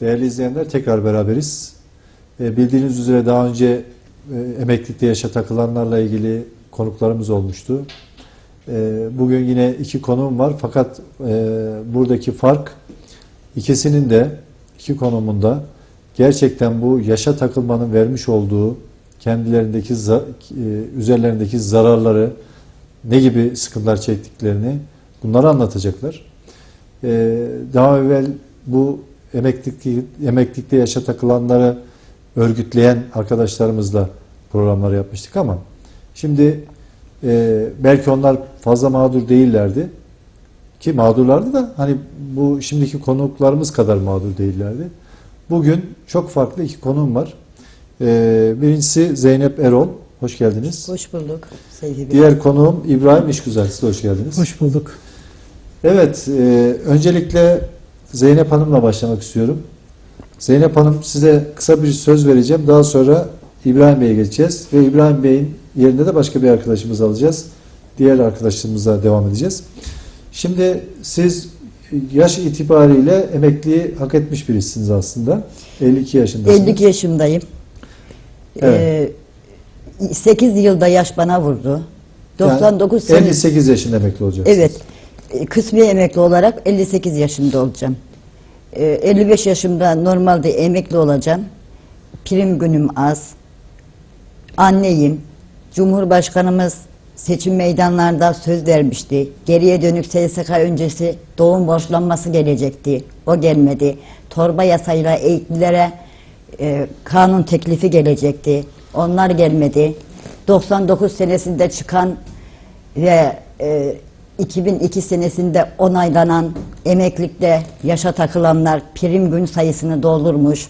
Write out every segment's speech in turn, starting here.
Değerli izleyenler tekrar beraberiz. E, bildiğiniz üzere daha önce e, emeklilikte yaşa takılanlarla ilgili konuklarımız olmuştu. E, bugün yine iki konuğum var fakat e, buradaki fark ikisinin de iki konumunda gerçekten bu yaşa takılmanın vermiş olduğu kendilerindeki e, üzerlerindeki zararları ne gibi sıkıntılar çektiklerini bunları anlatacaklar. Ee, daha evvel bu emeklilik, emeklilikte yaşa takılanları örgütleyen arkadaşlarımızla programlar yapmıştık ama şimdi e, belki onlar fazla mağdur değillerdi ki mağdurlardı da hani bu şimdiki konuklarımız kadar mağdur değillerdi. Bugün çok farklı iki konuğum var. Ee, birincisi Zeynep Erol. Hoş geldiniz. Hoş bulduk sevgili. Diğer konuğum İbrahim İşgüzel. Siz hoş geldiniz. Hoş bulduk. Evet, e, öncelikle Zeynep Hanım'la başlamak istiyorum. Zeynep Hanım size kısa bir söz vereceğim. Daha sonra İbrahim Bey'e geçeceğiz ve İbrahim Bey'in yerine de başka bir arkadaşımızı alacağız. Diğer arkadaşlarımıza devam edeceğiz. Şimdi siz yaş itibariyle emekliyi hak etmiş birisiniz aslında. 52 yaşındasınız. 52 yaşındayım. Evet. Ee, 8 yılda yaş bana vurdu. 99 yani sene. 58 yaşında emekli olacaksınız. Evet. Ee, Kısmi emekli olarak 58 yaşında olacağım. Ee, 55 yaşımda normalde emekli olacağım. Prim günüm az. Anneyim. Cumhurbaşkanımız seçim meydanlarda söz vermişti. Geriye dönük SSK öncesi doğum borçlanması gelecekti. O gelmedi. Torba yasayla eğitimlilere e, kanun teklifi gelecekti. Onlar gelmedi. 99 senesinde çıkan ve e, 2002 senesinde onaylanan emeklilikte yaşa takılanlar prim gün sayısını doldurmuş,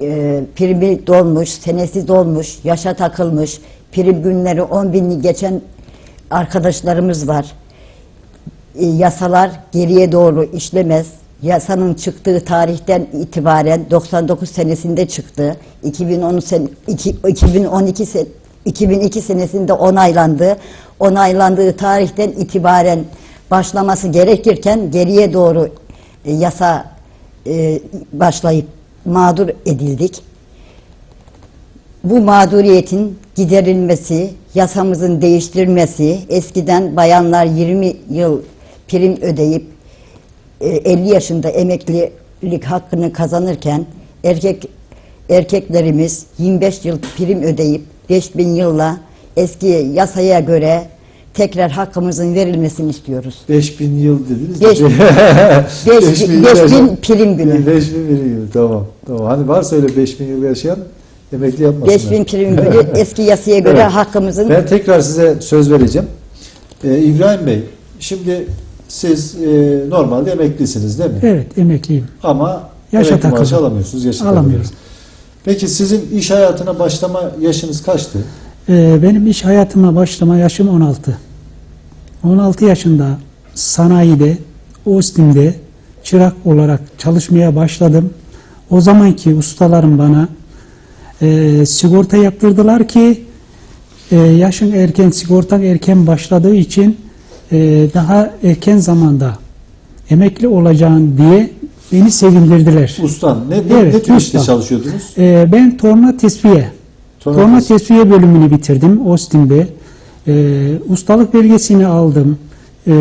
e, primi dolmuş, senesi dolmuş, yaşa takılmış, prim günleri 10 bini geçen arkadaşlarımız var. E, yasalar geriye doğru işlemez. Yasanın çıktığı tarihten itibaren 99 senesinde çıktı. 2010 sen, iki- 2012 sen, 2002 senesinde onaylandı. Onaylandığı tarihten itibaren başlaması gerekirken geriye doğru e, yasa e, başlayıp mağdur edildik. Bu mağduriyetin giderilmesi, yasamızın değiştirilmesi, eskiden bayanlar 20 yıl prim ödeyip e, 50 yaşında emeklilik hakkını kazanırken erkek erkeklerimiz 25 yıl prim ödeyip 5000 yılla eski yasaya göre tekrar hakkımızın verilmesini istiyoruz. 5000 yıl dediniz. Beş- Beş- 5000 yıl 5000 yaşa- prim günü. 5000 prim günü tamam. Tamam. Hani varsa öyle 5000 yıl yaşayan emekli yapmasınlar. 5000 prim günü eski yasaya göre Evet. hakkımızın Ben tekrar size söz vereceğim. Ee, İbrahim Bey, şimdi siz e, normalde emeklisiniz değil mi? Evet, emekliyim. Ama Yaşa emekli maaşı alamıyorsunuz. Yaşa Alamıyorum. takılıyorsunuz. Peki sizin iş hayatına başlama yaşınız kaçtı? Ee, benim iş hayatıma başlama yaşım 16. 16 yaşında sanayide, Ostim'de çırak olarak çalışmaya başladım. O zamanki ustalarım bana e, sigorta yaptırdılar ki e, yaşın erken, sigortan erken başladığı için e, daha erken zamanda emekli olacağın diye beni sevindirdiler. Ustan. Ne, Evet, ne tür işte çalışıyordunuz? E, ben torna tesviye Torna Torna tes- tesviye bölümünü bitirdim Austin'de. Ee, ustalık belgesini aldım. Ee,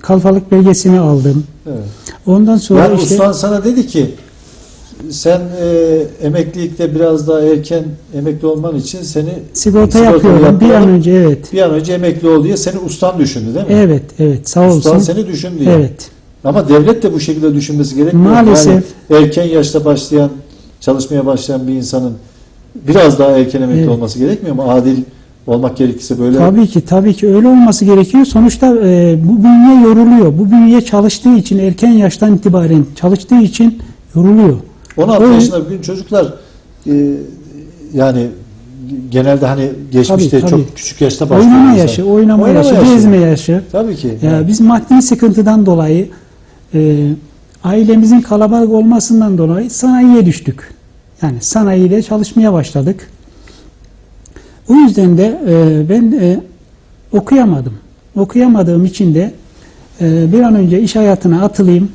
kalfalık belgesini aldım. Evet. Ondan sonra Yani işte ustan sana dedi ki sen e, emeklilikte biraz daha erken emekli olman için seni sigorta sigortalı yapıyorum. Bir an önce evet. bir an önce emekli ol diye seni ustan düşündü değil mi? Evet, evet. Sağ Ustan olsun. seni düşündü yani. Ama devlet de bu şekilde düşünmesi gerekmiyor. mu? Maalesef. Yani erken yaşta başlayan, çalışmaya başlayan bir insanın biraz daha erken emekli Evet. olması gerekmiyor mu? Adil olmak gerekirse böyle. Tabii ki, tabii ki öyle olması gerekiyor. Sonuçta e, bu bünye yoruluyor. Bu bünye çalıştığı için erken yaştan itibaren çalıştığı için yoruluyor. 16 O- yaşında bugün çocuklar e, yani genelde hani geçmişte Tabii, tabii. çok küçük yaşta başlıyor. Oynama insan. yaşı, oynama, Oynama yaşı, yaşı. gezme yaşı. Tabii ki. Ya biz maddi sıkıntıdan dolayı e, ailemizin kalabalık olmasından dolayı sanayiye düştük. Yani sanayide çalışmaya başladık. O yüzden de e, ben e, okuyamadım. Okuyamadığım için de e, bir an önce iş hayatına atılayım.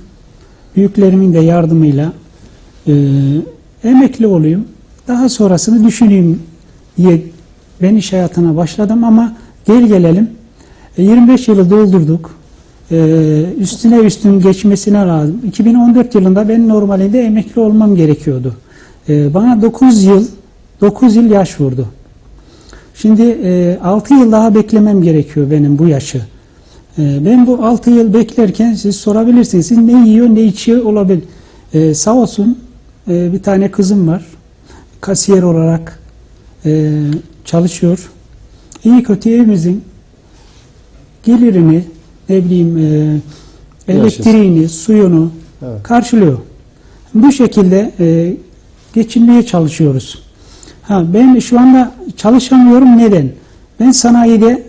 Büyüklerimin de yardımıyla Ee, emekli olayım. Daha sonrasını düşüneyim diye ben iş hayatına başladım ama gel gelelim. E, 25 yılı doldurduk. Ee, üstüne üstün geçmesine lazım. 2014 yılında ben normalde emekli olmam gerekiyordu. Ee, bana 9 yıl 9 yıl yaş vurdu. Şimdi e, 6 yıl daha beklemem gerekiyor benim bu yaşı. E, ben bu 6 yıl beklerken siz sorabilirsiniz. Siz ne yiyor ne içiyor olabilir. Sağ olsun e, bir tane kızım var. Kasiyer olarak e, çalışıyor. İyi kötü evimizin gelirini ne bileyim e, elektriğini, suyunu Evet. karşılıyor. Bu şekilde e, geçinmeye çalışıyoruz. Ha, ben şu anda çalışamıyorum. Neden? Ben sanayide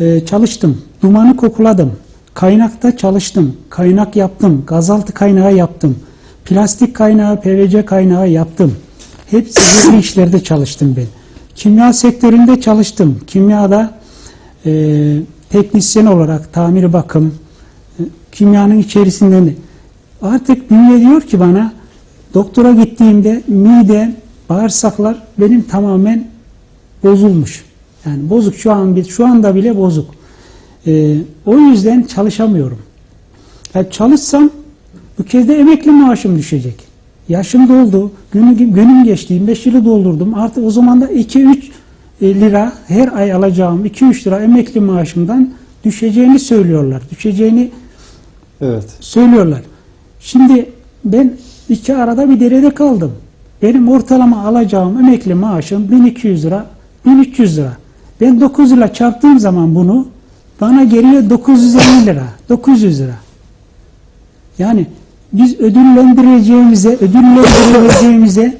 e, çalıştım. Dumanı kokuladım. Kaynakta çalıştım. Kaynak yaptım. Gazaltı kaynağı yaptım. Plastik kaynağı, PVC kaynağı yaptım. Hepsi bu işlerde çalıştım ben. Kimya sektöründe çalıştım. Kimyada e, teknisyen olarak tamir bakım, e, kimyanın içerisinden de. Artık bünye diyor ki bana doktora gittiğimde mide, bağırsaklar benim tamamen bozulmuş. Yani bozuk şu an şu anda bile bozuk. Ee, o yüzden çalışamıyorum. Ya çalışsam bu kez de emekli maaşım düşecek. Yaşım doldu. Günüm, günüm geçti. 25 yılı doldurdum. Artık o zaman da 2-3 lira her ay alacağım 2-3 lira emekli maaşımdan düşeceğini söylüyorlar. Düşeceğini Evet. söylüyorlar. Şimdi ben iki arada bir derede kaldım. Benim ortalama alacağım emekli maaşım 1200 lira, 1300 lira. Ben 9 lira çarptığım zaman bunu bana geliyor 950 lira, 900 lira. Yani biz ödüllendireceğimize, ödüllendireceğimize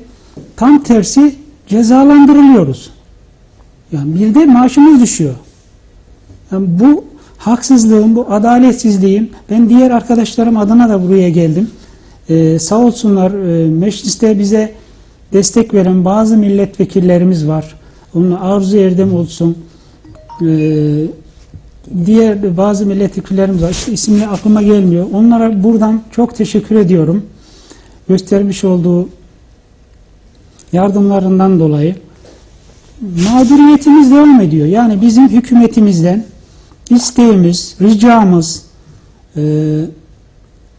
tam tersi cezalandırılıyoruz. Yani bir de maaşımız düşüyor. Yani bu haksızlığın, bu adaletsizliğin, ben diğer arkadaşlarım adına da buraya geldim. Ee, sağ olsunlar e, mecliste bize destek veren bazı milletvekillerimiz var. Onun Arzu Erdem olsun, ee, diğer bazı milletvekillerimiz var. İşte isimli aklıma gelmiyor. Onlara buradan çok teşekkür ediyorum. Göstermiş olduğu yardımlarından dolayı mağduriyetimiz devam ediyor. Yani bizim hükümetimizden isteğimiz, ricamız e,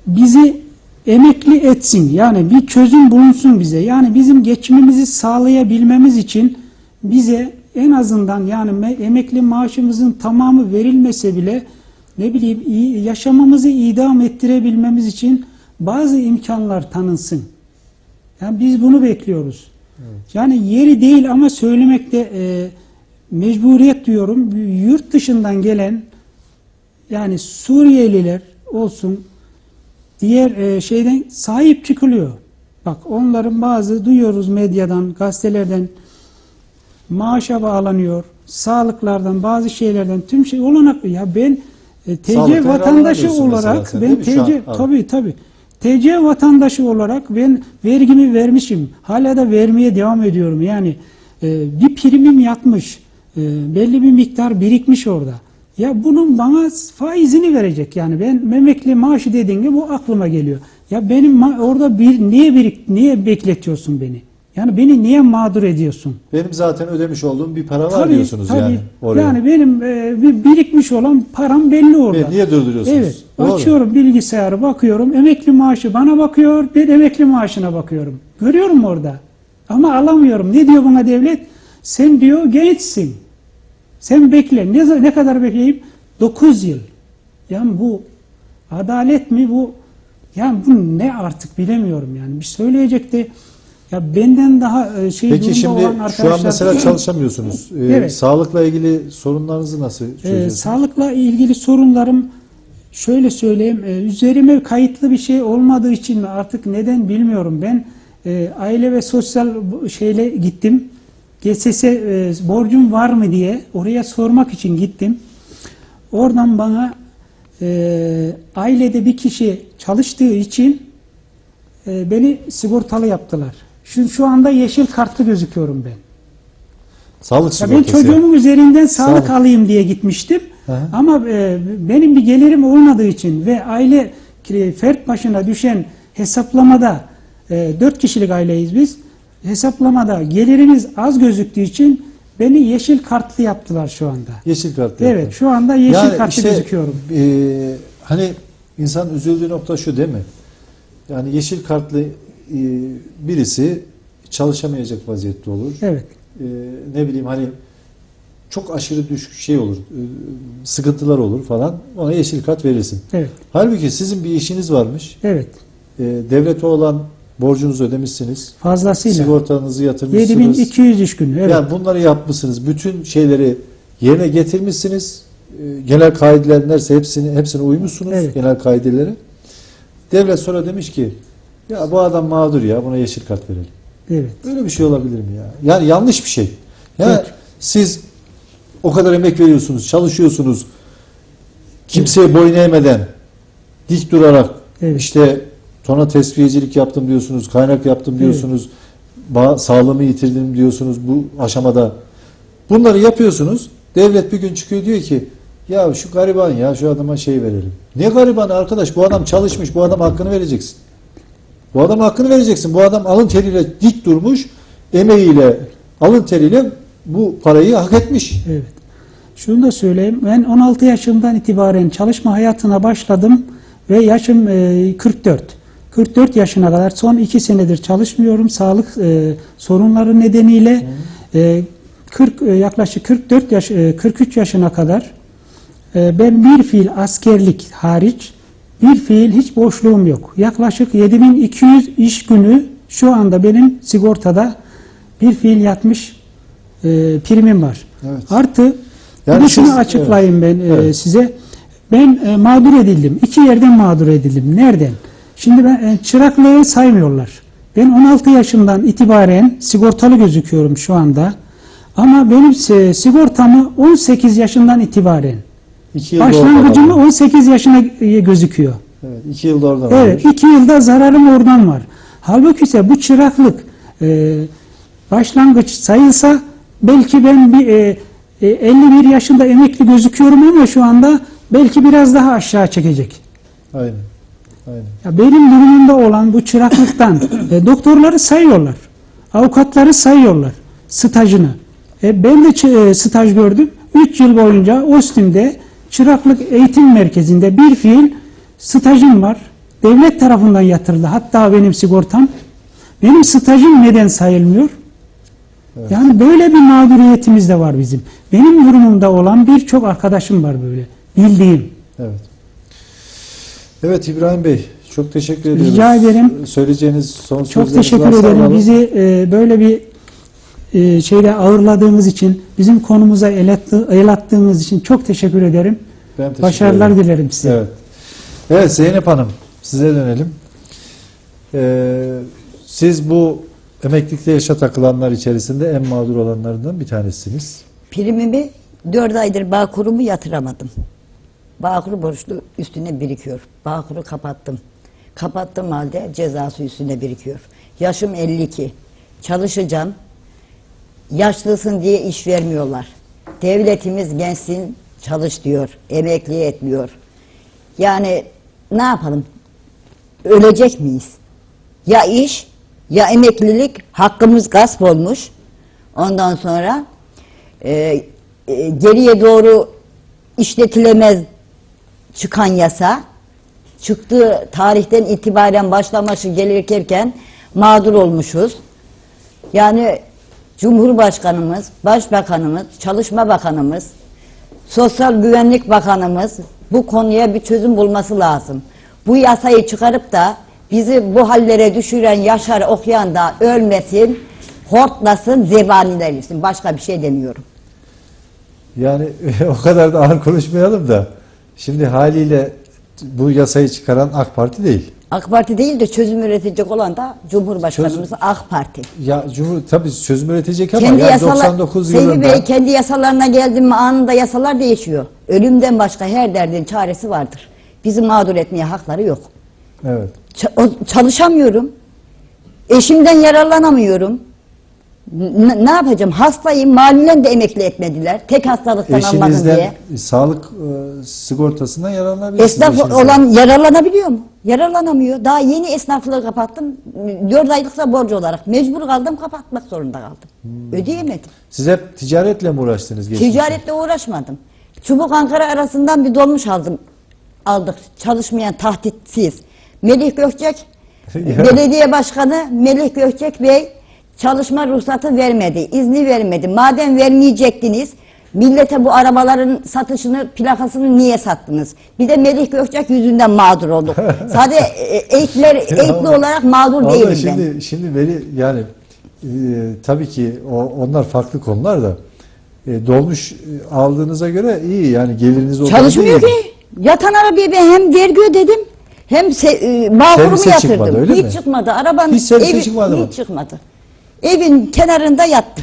bizi emekli etsin. Yani bir çözüm bulunsun bize. Yani bizim geçimimizi sağlayabilmemiz için bize en azından yani me- emekli maaşımızın tamamı verilmese bile ne bileyim yaşamamızı idam ettirebilmemiz için bazı imkanlar tanınsın. Yani biz bunu bekliyoruz. Yani yeri değil ama söylemekte e, mecburiyet diyorum. Yurt dışından gelen yani Suriyeliler olsun diğer e, şeyden sahip çıkılıyor. Bak onların bazı duyuyoruz medyadan, gazetelerden maaşa bağlanıyor. Sağlıklardan, bazı şeylerden tüm şey olanak ya ben e, TC Sağlıktan vatandaşı mesela olarak sen, ben? TC Abi. tabii tabii TC vatandaşı olarak ben vergimi vermişim. Hala da vermeye devam ediyorum. Yani e, bir primim yatmış. E, belli bir miktar birikmiş orada. Ya bunun bana faizini verecek yani ben memekli maaşı dediğinde bu aklıma geliyor. Ya benim orada bir niye birik niye bekletiyorsun beni? Yani beni niye mağdur ediyorsun? Benim zaten ödemiş olduğum bir para var Tabii, diyorsunuz tabii. yani oraya. Yani benim e, bir birikmiş olan param belli orada. Ve niye durduruyorsunuz? Evet. Doğru. Açıyorum bilgisayarı bakıyorum. Emekli maaşı bana bakıyor. Ben emekli maaşına bakıyorum. Görüyorum orada. Ama alamıyorum. Ne diyor bana devlet? Sen diyor gençsin. Sen bekle. Ne, ne kadar bekleyeyim? 9 yıl. Yani bu adalet mi bu? Yani bu ne artık bilemiyorum yani. Bir söyleyecek de ya benden daha e, şey Peki şimdi olan şu an mesela çalışamıyorsunuz. Ee, Evet. Sağlıkla ilgili sorunlarınızı nasıl Ee, çözüyorsunuz? sağlıkla ilgili sorunlarım şöyle söyleyeyim. e, üzerime kayıtlı bir şey olmadığı için mi artık neden bilmiyorum. Ben e, aile ve sosyal şeyle gittim. GSS e, borcum var mı diye oraya sormak için gittim. Oradan bana e, ailede bir kişi çalıştığı için e, beni sigortalı yaptılar. Şu, şu anda yeşil kartlı gözüküyorum ben. Sağlık Ya ben sigortası. çocuğumun üzerinden sağlık Sağlık. alayım diye gitmiştim. Hı. Ama e, benim bir gelirim olmadığı için ve aile e, fert başına düşen hesaplamada e, 4 kişilik aileyiz biz. Hesaplamada gelirimiz az gözüktüğü için beni yeşil kartlı yaptılar şu anda. Yeşil kartlı. Evet yaptın. şu anda yeşil Yani kartlı işte, gözüküyorum. e, hani insan üzüldüğü nokta şu değil mi? Yani yeşil kartlı birisi çalışamayacak vaziyette olur. Evet. E, ne bileyim hani çok aşırı düşük şey olur, e, sıkıntılar olur falan. Ona yeşil kart verirsin. Evet. Halbuki sizin bir işiniz varmış. Evet. E, devlete olan borcunuzu ödemişsiniz. Fazlasıyla. Sigortanızı yatırmışsınız. 7200 iş günü. Evet. Yani bunları yapmışsınız. Bütün şeyleri yerine getirmişsiniz. Ee, Genel kaideler neyse hepsini hepsine uymuşsunuz. Evet. Genel kaidelere. Devlet sonra demiş ki ya bu adam mağdur ya buna yeşil kart verelim. evet. Böyle bir şey olabilir mi ya? Yani yanlış bir şey. Yani Evet. siz o kadar emek veriyorsunuz, çalışıyorsunuz. Kimseye boyun eğmeden dik durarak Evet. işte tona tesviyecilik yaptım diyorsunuz, kaynak yaptım diyorsunuz, ba- sağlığımı yitirdim diyorsunuz bu aşamada. Bunları yapıyorsunuz. Devlet bir gün çıkıyor diyor ki ya şu gariban ya şu adama şey verelim. Ne gariban arkadaş bu adam çalışmış bu adam hakkını vereceksin. Bu adam hakkını vereceksin. Bu adam alın teriyle dik durmuş, emeğiyle, alın teriyle bu parayı hak etmiş. Evet. Şunu da söyleyeyim. Ben 16 yaşından itibaren çalışma hayatına başladım ve yaşım e, 44. 44 yaşına kadar son 2 senedir çalışmıyorum. Sağlık e, sorunları nedeniyle e, 40 e, yaklaşık 44 yaş e, 43 yaşına kadar ben bir fiil askerlik hariç bir fiil hiç boşluğum yok. Yaklaşık 7200 iş günü şu anda benim sigortada bir fiil yatmış e, primim var. Evet. Artı Yani bir de şunu siz- açıklayayım ben e, Evet. size. Ben e, mağdur edildim. İki yerden mağdur edildim. Nereden? Şimdi ben e, çıraklığı saymıyorlar. Ben 16 yaşından itibaren sigortalı gözüküyorum şu anda. Ama benim e, sigortamı 18 yaşından itibaren. İki yılda Başlangıcımı oradan 18 yaşına gözüküyor. Evet, iki yılda oradan Evet, iki yılda zararım oradan var. Halbuki ise bu çıraklık e, başlangıç sayılsa belki ben bir e, e, 51 yaşında emekli gözüküyorum ama şu anda belki biraz daha aşağı çekecek. Aynen. Aynen. Ya benim durumumda olan bu çıraklıktan e, doktorları sayıyorlar. Avukatları sayıyorlar stajını. E, ben de e, staj gördüm. 3 yıl boyunca Ostim'de çıraklık eğitim merkezinde bir fiil stajım var. Devlet tarafından yatırıldı. Hatta benim sigortam. Benim stajım neden sayılmıyor? Evet. Yani böyle bir mağduriyetimiz de var bizim. Benim durumumda olan birçok arkadaşım var böyle. Bildiğim. Evet. Evet İbrahim Bey çok teşekkür ediyoruz. Rica ederim. Söyleyeceğiniz son Çok sözleriniz teşekkür varsa ederim. Bizi e, böyle bir e, şeyle ağırladığımız için, bizim konumuza el, attı, el attığınız için çok teşekkür ederim. Ben teşekkür Başarılar ederim. dilerim size. Evet. Evet Zeynep Hanım size dönelim. Ee, siz bu emeklilikte yaşa takılanlar içerisinde en mağdur olanlarından bir tanesiniz. Primimi 4 aydır Bağkur'umu yatıramadım. Bağkur borçlu üstüne birikiyor. Bağkur'u kapattım. Kapattığım halde cezası üstüne birikiyor. Yaşım 52. Çalışacağım. Yaşlısın diye iş vermiyorlar. Devletimiz gençsin çalış diyor. Emekli etmiyor. Yani ne yapalım? Ölecek miyiz? Ya iş ya emeklilik hakkımız gasp olmuş. Ondan sonra e, e, geriye doğru işletilemez çıkan yasa çıktığı tarihten itibaren başlaması gelirken mağdur olmuşuz. Yani Cumhurbaşkanımız, Başbakanımız, Çalışma Bakanımız, Sosyal Güvenlik Bakanımız bu konuya bir çözüm bulması lazım. Bu yasayı çıkarıp da bizi bu hallere düşüren Yaşar okuyan da ölmesin, hortlasın, zebanilenirsin. Başka bir şey demiyorum. Yani o kadar da ağır konuşmayalım da şimdi haliyle bu yasayı çıkaran AK Parti değil. AK Parti değil de çözüm üretecek olan da Cumhurbaşkanımız AK Parti. Ya Cumhur tabii çözüm üretecek ama Kendi yani yasalar, 99 Sevgi yılında Bey kendi yasalarına geldi mi anında yasalar değişiyor. Ölümden başka her derdin çaresi vardır. Bizi mağdur etmeye hakları yok. evet. Ç- çalışamıyorum. Eşimden yararlanamıyorum. N- ne yapacağım? Hastayım. Malulen de emekli etmediler. Tek hastalıktan almadım diye. Eşinizden sağlık e, sigortasından yararlanabilirsiniz. Esnaf eşinizden. olan yararlanabiliyor mu? Yararlanamıyor. Daha yeni esnaflığı kapattım. 4 aylıksa borcu olarak. Mecbur kaldım kapatmak zorunda kaldım. Hmm. Ödeyemedim. Siz hep ticaretle mi uğraştınız? geçmişte? Ticaretle uğraşmadım. Çubuk Ankara arasından bir dolmuş aldım. Aldık. Çalışmayan tahtitsiz. Melih Gökçek, belediye başkanı Melih Gökçek Bey çalışma ruhsatı vermedi. izni vermedi. Madem vermeyecektiniz millete bu arabaların satışını, plakasını niye sattınız? Bir de Melih Gökçek yüzünden mağdur olduk. Sadece eğitler, eğitli olarak mağdur Vallahi değilim ben. şimdi, Şimdi Veli yani e, tabii ki o, onlar farklı konular da e, dolmuş e, aldığınıza göre iyi yani geliriniz Çalışmıyor değil. ki. Yatan arabaya ben hem vergi ödedim hem se- e, Servise yatırdım. çıkmadı, hiç mi? çıkmadı. Arabanın Hiç evi- çıkmadı mı? Hiç çıkmadı. Evin kenarında yattı.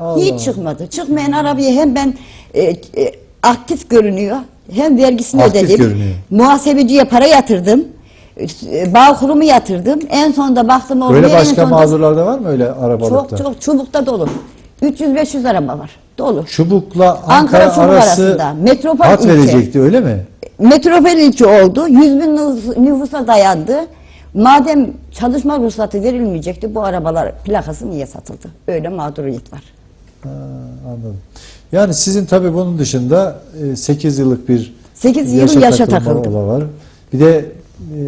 Allah hiç çıkmadı. Çıkmayan arabaya hem ben e, e, aktif görünüyor hem vergisini Aktif ödedim. görünüyor. Muhasebeciye para yatırdım. E, Bağkurumu yatırdım. En sonunda baktım olmuyor. Öyle en başka sonunda mağdurlarda var mı öyle arabalıkta? Çok çok çubukta dolu. 300-500 araba var. Dolu. Çubukla Ankara, Ankara Çubuk arası arasında, metropol hat ilçe. verecekti öyle mi? Metropol ilçe oldu. 100 bin nüfus- nüfusa dayandı. Madem çalışma ruhsatı verilmeyecekti bu arabalar plakası niye satıldı? Öyle mağduriyet var. Ha, anladım. Yani sizin tabii bunun dışında 8 yıllık bir 8 yıl yaşa takılma takıldım. ola var. Bir de e,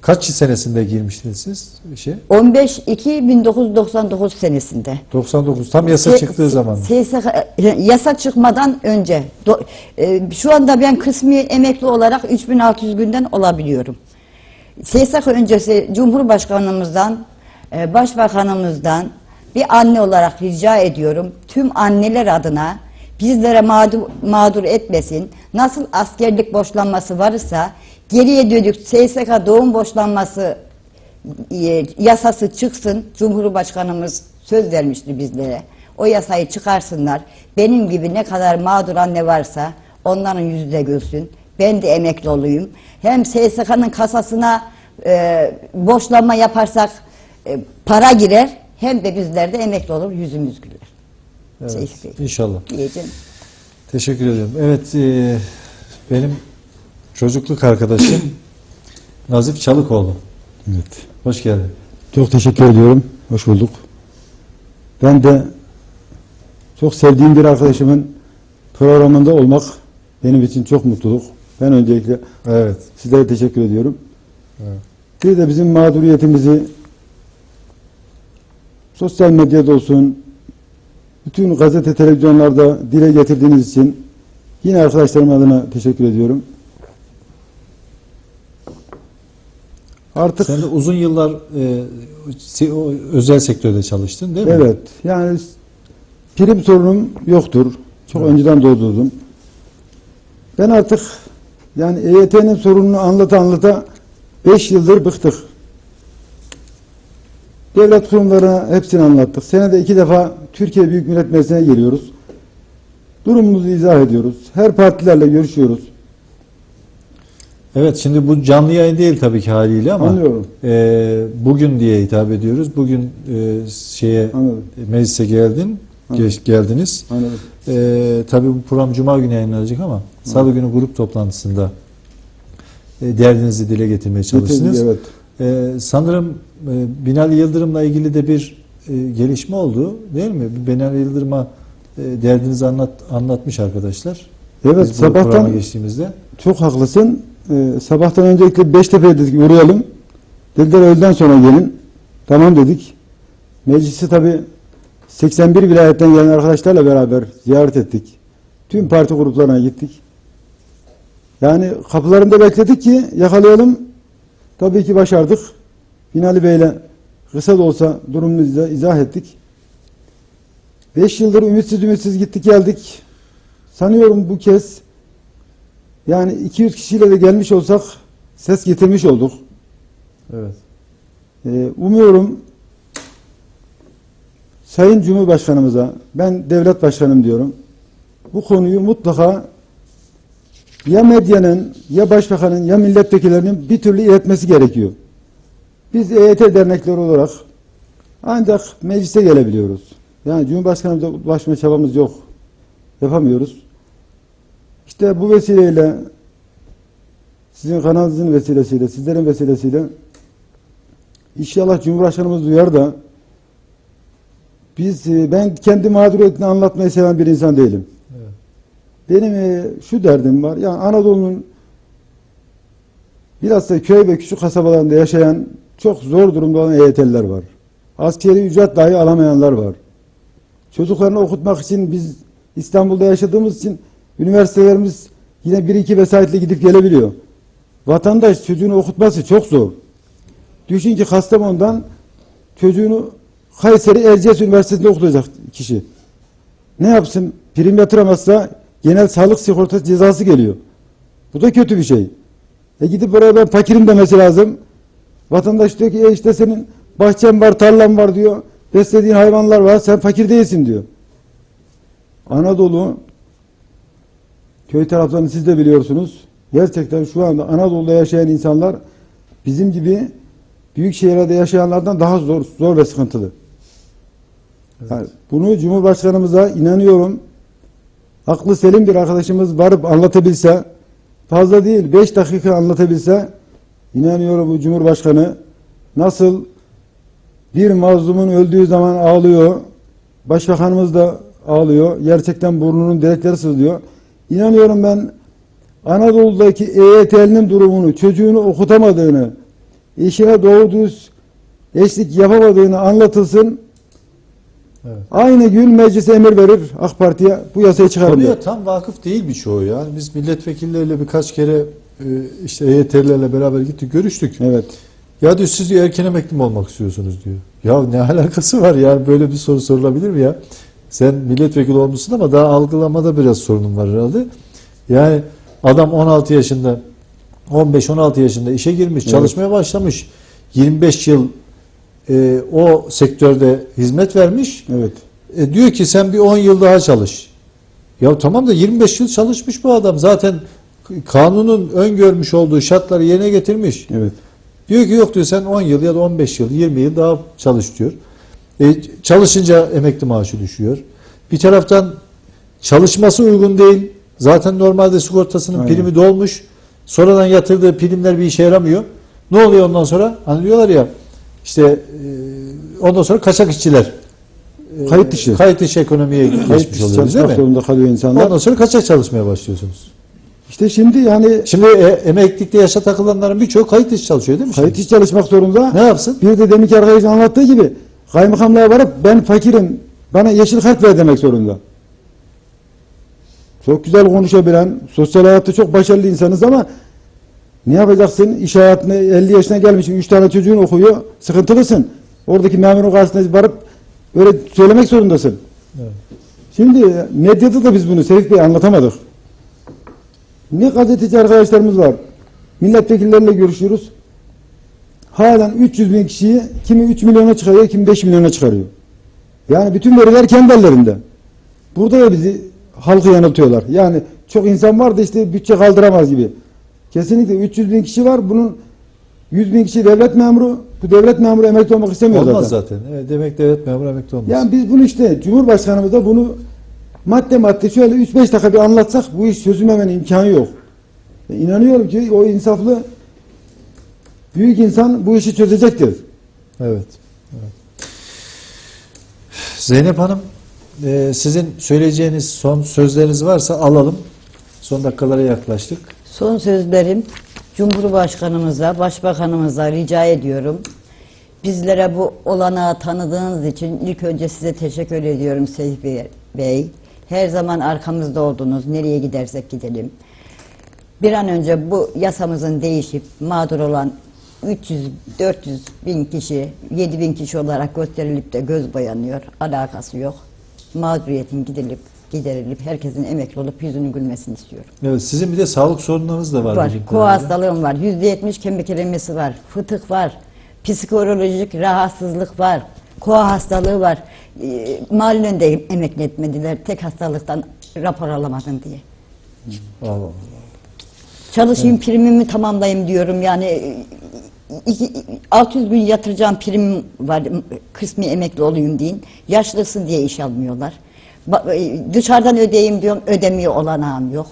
kaç senesinde girmiştiniz siz şey? 15 2 1999 senesinde. 99 tam yasa Se- çıktığı zaman. SSK yasa çıkmadan önce. Do- e, şu anda ben kısmi emekli olarak 3600 günden olabiliyorum. SSK öncesi Cumhurbaşkanımızdan, e, Başbakanımızdan bir anne olarak rica ediyorum. Tüm anneler adına bizlere mağdur, mağdur etmesin. Nasıl askerlik boşlanması varsa geriye dönük SSK doğum boşlanması e, yasası çıksın. Cumhurbaşkanımız söz vermişti bizlere. O yasayı çıkarsınlar. Benim gibi ne kadar mağdur anne varsa onların yüzü de gülsün. Ben de emekli olayım. Hem SSK'nın kasasına e, boşlanma yaparsak e, para girer. Hem de bizler de emekli olur yüzümüz güler. Evet, Bey. İnşallah. Diyeceğim. Teşekkür ediyorum. Evet, e, benim çocukluk arkadaşım Nazif Çalıkoğlu. Evet. Hoş geldin. Çok teşekkür ediyorum. Hoş bulduk. Ben de çok sevdiğim bir arkadaşımın programında olmak benim için çok mutluluk. Ben öncelikle Evet. sizlere teşekkür ediyorum. Evet. Bir de bizim mağduriyetimizi sosyal medyada olsun, bütün gazete, televizyonlarda dile getirdiğiniz için yine arkadaşlarım adına teşekkür ediyorum. Artık Sen de uzun yıllar e, özel sektörde çalıştın değil mi? Evet. Yani prim sorunum yoktur. Çok Evet. önceden doldurdum. Ben artık yani EYT'nin sorununu anlata anlata 5 yıldır bıktık. Devlet kurumlarına hepsini anlattık. Senede iki defa Türkiye Büyük Millet Meclisi'ne geliyoruz. Durumumuzu izah ediyoruz. Her partilerle görüşüyoruz. Evet, şimdi bu canlı yayın değil tabii ki haliyle ama Anlıyorum. e, bugün diye hitap ediyoruz. Bugün e, şeye Anladım. meclise geldin, geç, geldiniz. Anladım. E, tabii bu program Cuma günü yayınlanacak ama Salı günü grup toplantısında e, derdinizi dile getirmeye çalıştınız. Evet. E, sanırım e, Binali Yıldırım'la ilgili de bir e, gelişme oldu değil mi? Binali Yıldırım'a e, derdinizi anlat, anlatmış arkadaşlar. Evet Biz sabahtan geçtiğimizde. Çok haklısın. Ee, sabahtan öncelikle Beştepe'ye dedik uğrayalım. Dediler öğleden sonra gelin. Tamam dedik. Meclisi tabi 81 vilayetten gelen arkadaşlarla beraber ziyaret ettik. Tüm parti gruplarına gittik. Yani kapılarında bekledik ki yakalayalım. Tabii ki başardık. Binali Bey'le kısa da olsa durumumuzu izah- ettik. 5 yıldır ümitsiz ümitsiz gittik geldik. Sanıyorum bu kez yani 200 kişiyle de gelmiş olsak ses getirmiş olduk. Evet. Ee, umuyorum Sayın Cumhurbaşkanımıza ben devlet başkanım diyorum. Bu konuyu mutlaka ya medyanın ya başbakanın ya milletvekillerinin bir türlü iletmesi gerekiyor. Biz EYT dernekleri olarak Ancak meclise gelebiliyoruz. Yani Cumhurbaşkanımıza ulaşma çabamız yok. Yapamıyoruz. İşte bu vesileyle sizin kanalınızın vesilesiyle, sizlerin vesilesiyle inşallah Cumhurbaşkanımız duyar da biz e, ben kendi mağduriyetini anlatmayı seven bir insan değilim. Evet. Benim e, şu derdim var. Yani Anadolu'nun bilhassa köy ve küçük kasabalarında yaşayan çok zor durumda olan EYT'liler var. Askeri ücret dahi alamayanlar var. Çocuklarını okutmak için biz İstanbul'da yaşadığımız için üniversitelerimiz yine bir iki vesayetle gidip gelebiliyor. Vatandaş çocuğunu okutması çok zor. Düşün ki Kastamonu'dan çocuğunu Kayseri Erciyes Üniversitesi'nde okutacak kişi. Ne yapsın? Prim yatıramazsa genel sağlık sigortası cezası geliyor. Bu da kötü bir şey. E gidip oraya ben fakirim demesi lazım. Vatandaş diyor ki e işte senin bahçen var, tarlan var diyor. Beslediğin hayvanlar var, sen fakir değilsin diyor. Anadolu köy taraflarını siz de biliyorsunuz. Gerçekten şu anda Anadolu'da yaşayan insanlar bizim gibi büyük şehirlerde yaşayanlardan daha zor, zor ve sıkıntılı. Yani bunu Cumhurbaşkanımıza inanıyorum. Aklı selim bir arkadaşımız varıp anlatabilse, fazla değil 5 dakika anlatabilse, inanıyorum bu Cumhurbaşkanı nasıl bir mazlumun öldüğü zaman ağlıyor, Başbakanımız da ağlıyor, gerçekten burnunun direkleri sızlıyor. İnanıyorum ben Anadolu'daki EYT'linin durumunu, çocuğunu okutamadığını, eşine doğru düz eşlik yapamadığını anlatılsın. Evet. Aynı gün meclise emir verir AK Parti'ye bu yasayı çıkarın diye. Konuya tam vakıf değil birçoğu ya. Biz milletvekilleriyle birkaç kere e, işte EYT'lilerle beraber gittik görüştük. Evet. Ya diyor siz diyor erken emekli mi olmak istiyorsunuz diyor. Ya ne alakası var yani böyle bir soru sorulabilir mi ya? Sen milletvekili olmuşsun ama daha algılamada biraz sorunun var herhalde. Yani adam 16 yaşında 15-16 yaşında işe girmiş, Evet. çalışmaya başlamış. 25 yıl e, o sektörde hizmet vermiş. Evet. E, diyor ki sen bir 10 yıl daha çalış. Ya tamam da 25 yıl çalışmış bu adam. Zaten kanunun öngörmüş olduğu şartları yerine getirmiş. Evet. Diyor ki yok diyor sen 10 yıl ya da 15 yıl, 20 yıl daha çalış diyor. E, çalışınca emekli maaşı düşüyor. Bir taraftan çalışması uygun değil. Zaten normalde sigortasının Aynen. primi dolmuş. Sonradan yatırdığı primler bir işe yaramıyor. Ne oluyor ondan sonra? Hani diyorlar ya işte e, ondan sonra kaçak işçiler. e, Kayıt dışı. Kayıt dışı ekonomiye Kayıt dışı çalışmak zorunda kalıyor insanlar. Ondan sonra kaçak çalışmaya başlıyorsunuz. İşte şimdi yani Şimdi e, emeklilikte yaşa takılanların birçoğu kayıt dışı çalışıyor değil mi? kayıt dışı çalışmak zorunda. Ne yapsın? Bir de deminki arkadaşın anlattığı gibi kaymakamlığa varıp ben fakirim bana yeşil kart ver demek zorunda. Çok güzel konuşabilen, sosyal hayatta çok başarılı insanız ama ne yapacaksın? İş hayatına 50 yaşına gelmişsin, 3 tane çocuğun okuyor, sıkıntılısın. Oradaki memurun karşısına varıp öyle söylemek zorundasın. Evet. Şimdi medyada da biz bunu Sevik Bey anlatamadık. Ne gazeteci arkadaşlarımız var. Milletvekilleriyle görüşüyoruz. Halen 300 bin kişiyi kimi 3 milyona çıkarıyor, kimi 5 milyona çıkarıyor. Yani bütün veriler kendi ellerinde. Burada da bizi halkı yanıltıyorlar. Yani çok insan var da işte bütçe kaldıramaz gibi. Kesinlikle 300 bin kişi var. Bunun 100 bin kişi devlet memuru. Bu devlet memuru emekli olmak istemiyor Olmaz zaten. zaten. Evet, demek devlet memuru emekli olmaz. Yani biz bunu işte Cumhurbaşkanımız da bunu madde madde şöyle 3-5 dakika bir anlatsak bu iş çözülmemenin imkanı yok. E, İnanıyorum ki o insaflı büyük insan bu işi çözecektir. Evet. evet. Zeynep Hanım, e, sizin söyleyeceğiniz son sözleriniz varsa alalım. Son dakikalara yaklaştık. Son sözlerim Cumhurbaşkanımıza, Başbakanımıza rica ediyorum. Bizlere bu olanağı tanıdığınız için ilk önce size teşekkür ediyorum Seyfi Bey. Her zaman arkamızda oldunuz. Nereye gidersek gidelim. Bir an önce bu yasamızın değişip mağdur olan 300-400 bin kişi, 7 bin kişi olarak gösterilip de göz boyanıyor. Alakası yok. Mağduriyetin gidilip giderilip herkesin emekli olup yüzünün gülmesini istiyorum. Evet, sizin bir de sağlık sorunlarınız da var. Var. kadarıyla. hastalığım var. Yüzde yetmiş kemik erimesi var. Fıtık var. Psikolojik rahatsızlık var. Koa hastalığı var. Ee, mahallen de emekli etmediler. Tek hastalıktan rapor alamadın diye. Allah Allah. Çalışayım primimi tamamlayayım diyorum. Yani e, iki- 600 gün yatıracağım prim var kısmi emekli olayım deyin. Yaşlısın diye iş almıyorlar. E, Dışarıdan ödeyeyim diyorum ödemiyor olanağım yok.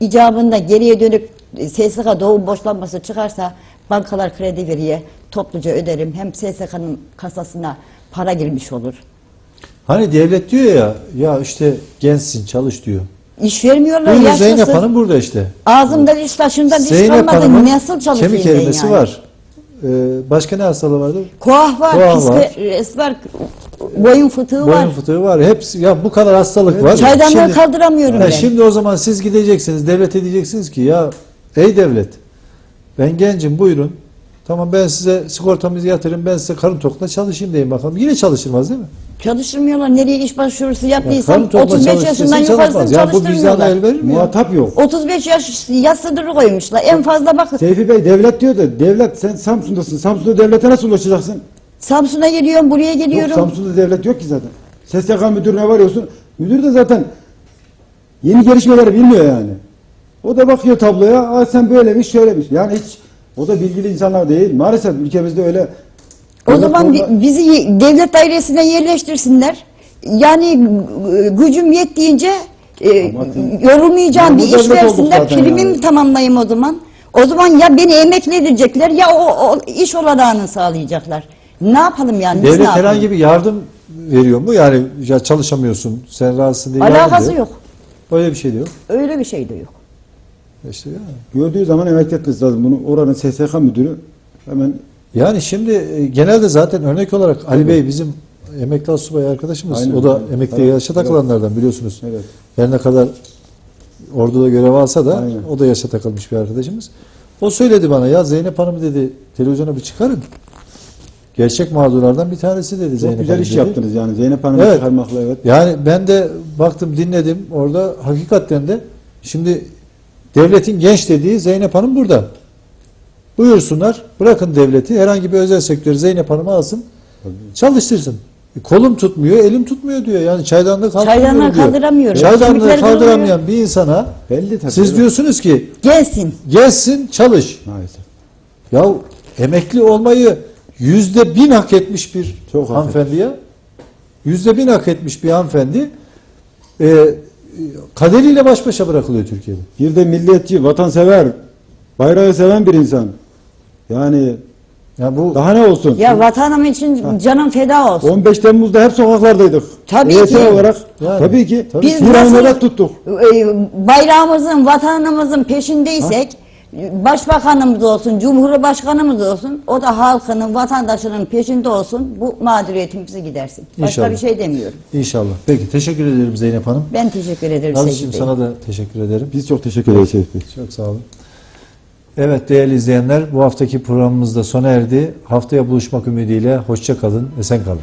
İcabında geriye dönük e, SSK doğum borçlanması çıkarsa bankalar kredi veriye topluca öderim. Hem SSK'nın kasasına para girmiş olur. Hani devlet diyor ya ya işte gençsin çalış diyor. İş vermiyorlar Buyurun yaşlısın. Zeynep Hanım burada işte. Ağzımda diş taşımda diş Zeynep kalmadı. Nasıl çalışayım kemik erimesi yani? var. Ee, başka ne hastalığı vardı? Koah var, Koah var. var, boyun fıtığı var. Boyun fıtığı var. Hepsi ya bu kadar hastalık var. Çaydanlığı Şimdi- kaldıramıyorum ben. Şimdi o zaman siz gideceksiniz devlete diyeceksiniz ki ya ey devlet ben gencim buyurun. Tamam ben size sigortamızı yatırın ben size karın tokla çalışayım deyin bakalım. Yine çalışılmaz değil mi? Çalıştırmıyorlar. Nereye iş başvurusu Ya yaptıysam karın tokla 35 çalıştırsın, yaşından çalışmaz. yukarısını Ya bu vicdana çalıştırmıyorlar. el verir mi ya? Muhatap yok. 35 yaş yas sınırı koymuşlar. En fazla bak Seyfi Bey devlet diyor da devlet sen Samsun'dasın. Samsun'da devlete nasıl ulaşacaksın? Samsun'a geliyorum, buraya Yok geliyorum. Samsun'da devlet yok ki zaten. SSK müdürüne varıyorsun. Müdür de zaten yeni gelişmeleri bilmiyor yani. O da bakıyor tabloya. Aa sen böylemiş şöylemiş. Yani hiç o da bilgili insanlar değil. Maalesef ülkemizde öyle o zaman konuda- bi- bizi devlet dairesine yerleştirsinler. Yani e, gücüm yettiğince e, yorulmayacağım Ya bir iş versinler. Primimi yani. tamamlayayım o zaman. O zaman ya beni emekli edecekler ya o, o iş olanağını sağlayacaklar. Ne yapalım yani? Biz ne Devlet yapalım? herhangi bir yardım veriyor mu? Yani ya çalışamıyorsun sen rahatsız değil. yardım Alakası diyor. yok. Öyle bir şey diyor. Öyle bir şey de yok. İşte ya. gördüğü zaman emekli etmesi lazım. Bunu oranın SSK müdürü hemen Yani şimdi e, genelde zaten örnek olarak Ali Bey bizim emekli asubay arkadaşımız. Aynen, o da aynen. emekli Tabii, yaşa takılanlardan biliyorsunuz. evet. Her ne kadar orduda görev alsa da Aynen. o da yaşa takılmış bir arkadaşımız. O söyledi bana ya Zeynep Hanım dedi televizyona bir çıkarın. Gerçek mağdurlardan bir tanesi dedi Çok Zeynep güzel Hanım iş dedi. yaptınız yani. Zeynep Hanım'ı Evet. çıkarmakla evet. Yani ben de baktım dinledim orada hakikaten de şimdi devletin genç dediği Zeynep Hanım burada. Buyursunlar bırakın devleti herhangi bir özel sektörü Zeynep Hanım'ı alsın çalıştırsın. E, kolum tutmuyor elim tutmuyor diyor yani çaydanlığı kaldıramıyorum Çaydanlığı diyor. kaldıramıyorum. Çaydanlığı Kemikleri kaldıramayan bir insana Belli tabii. siz evet. diyorsunuz ki Gelsin. gelsin çalış. Maalesef. Ya emekli olmayı yüzde bin hak etmiş bir Çok hanımefendiye yüzde bin hak etmiş bir hanımefendi e, e, kaderiyle baş başa bırakılıyor Türkiye'de. Bir de milliyetçi, vatansever, bayrağı seven bir insan. Yani Ya bu daha ne olsun? Ya vatanım için canım feda olsun. 15 Temmuz'da hep sokaklardaydık. Tabii EYT ki. olarak Yani, tabii ki tabii. Biz bir nasıl- nöbet tuttuk. Ee, bayrağımızın, vatanımızın peşindeysek başbakanımız olsun, cumhurbaşkanımız olsun, o da halkının, vatandaşının peşinde olsun. Bu mağduriyetimizi gidersin. Başka İnşallah. bir şey demiyorum. inşallah. Peki teşekkür ederim Zeynep Hanım. Ben teşekkür ederim Nazlıcığım sana da teşekkür ederim. Biz çok teşekkür ederiz Şerif Bey. Çok sağ olun. Evet değerli izleyenler bu haftaki programımız da sona erdi. Haftaya buluşmak ümidiyle hoşça kalın, esen kalın.